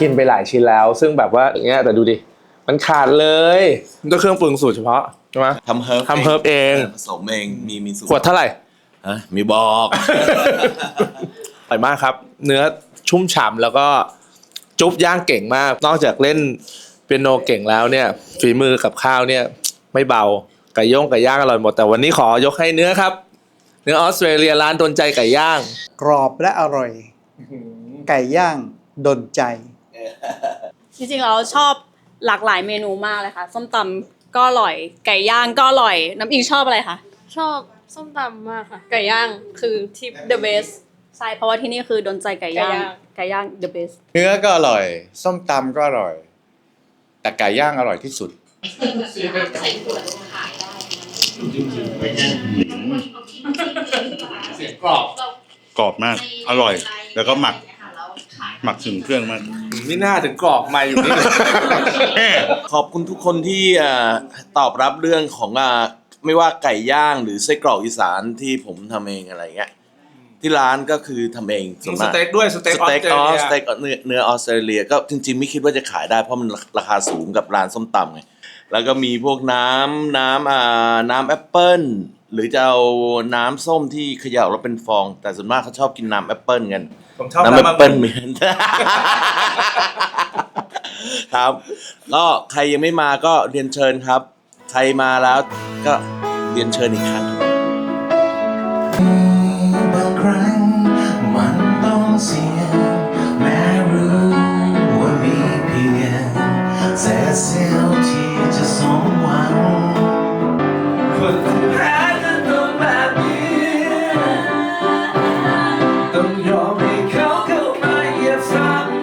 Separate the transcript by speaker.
Speaker 1: กินไปหลายชิ้นแล้ว ซึ่งแบบว่าอย่างเงี้ยแต่ดูดิ มันขาดเลยมันก็เครื่องปรุงสูตรเฉพาะใช่ไหม
Speaker 2: ทำเฮิร์บ
Speaker 1: ทำเฮิร์บเอง
Speaker 2: ผสมเอง มีมีสูตร
Speaker 1: ขวดเท่าไหร่
Speaker 2: ฮะมีบอก
Speaker 1: อร่อยมากครับ เนื้อชุ่มฉ่ำแล้วก็จุ๊บย่างเก่งมาก นอกจากเล่นเปียโนเก่งแล้วเนี่ย ฝีมือกับข้าวเนี่ย ไม่เบาไก่ย่งไก่ย่างอร่อยหมด แต่วันนี้ขอยกให้เนื้อครับ เนื้อออสเตรเลียร้านโดนใจไก่ย่าง
Speaker 3: กรอบและอร่อย ไก่ย่างดนใจ
Speaker 4: จริงๆเราชอบหลากหลายเมนูมากเลยค่ะ ส้มตำก็อร่อย ไก่ย่างก็อร่อย น้ำอิงชอบอะไรคะ
Speaker 5: ชอบส้มตำมากค่ะ ไก่ย่างคือที่ the best
Speaker 4: ใช่เพราะว่าที่นี่คือโดนใจไก่ย่าง
Speaker 5: ไก่ย่าง
Speaker 4: ไก่ย่าง the best
Speaker 6: เนื้อก็อร่อย ส้มตำก็อร่อย แต่ไก่ย่างอร่อยที่สุด
Speaker 7: กรอบมาก อร่อย แล้วก็หมัก หมักถึงเครื่องมาก
Speaker 1: นี่น่าถึงกรอกมาอยู่นี่เลย
Speaker 2: ขอบคุณทุกคนที่เอ่อตอบรับเรื่องของอ่าไม่ว่าไก่ย่างหรือไส้กรอกอีสานที่ผมทำเองอะไรเงี้ยที่ร้านก็คือทำเองส่วน
Speaker 1: ส
Speaker 2: มาก
Speaker 1: เต็กด้วยสเต็ก
Speaker 2: ส
Speaker 1: ออส
Speaker 2: เต็ก
Speaker 1: เตร
Speaker 2: ออ
Speaker 1: เลี
Speaker 2: ส
Speaker 1: ย
Speaker 2: เต็กเนื้อเนื้อออสเตรเลียก็จริงๆ ไม่คิดว่าจะขายได้เพราะมันราคาสูงกับร้านส้มตำไงแล้วก็มีพวกน้ำน้ำอ่าน้ำแอปเปิ้ล หรือจะเอาน้ำส้มที่เขย่าแล้วเป็นฟอง แต่ส่วนมากเขาชอบกินน้ำแอปเปิ้ลกัน
Speaker 1: ผมชอบ
Speaker 2: น้ำแอปเปิ้ลเหมือน ครับ ก็ใครยังไม่มาก็เรียนเชิญครับ ใครมาแล้วก็เรียนเชิญอีกครั้ง
Speaker 8: แม้รู้ว่ามีเพียงเศษเสง
Speaker 1: Amen.